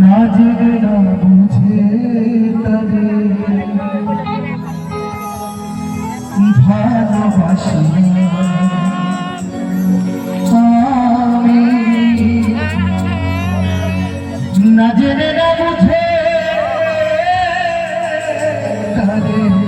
না জেনে না বুঝে তবে ভালোবাসি আমি না জেনে না বুঝে তবে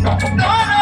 Não, não!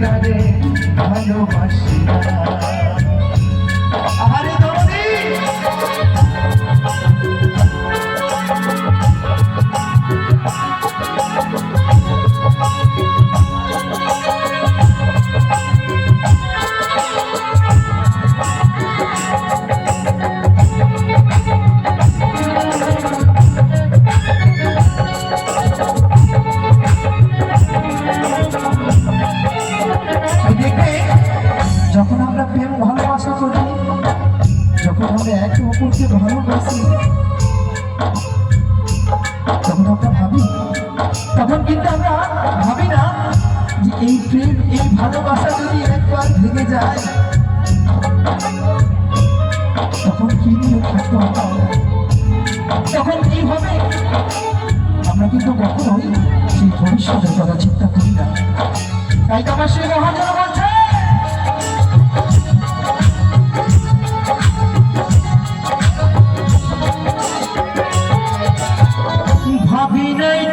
তারে ভালোবাসি। যখন আমরা একে অপরকে ভালোবাসি, তখন আমরা ভাবি, তখন কিন্তু আমরা ভাবি না যে এই প্রেম, এই ভালোবাসা যদি একবার ভেঙে যায়, তখন কি নিয়ে থাকতে হবে? তখন কি হবে? আমরা কিন্তু কখনোই সেই ভবিষ্যতের কথা চিন্তা করি না। তাই তো আমার সেই মহাজন night.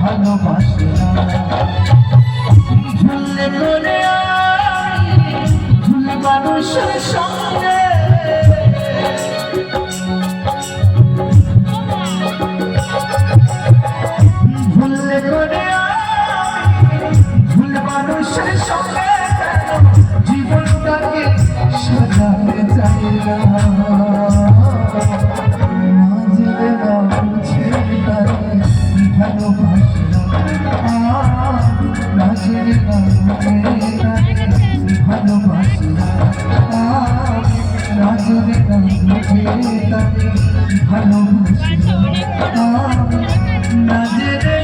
ভালোবাসি ঝুলে করে ঝুলে মানুষের সঙ্গে। ঝুলে করে ঝুলে মানুষের সঙ্গে। ভালোবাসি বড় নাজরে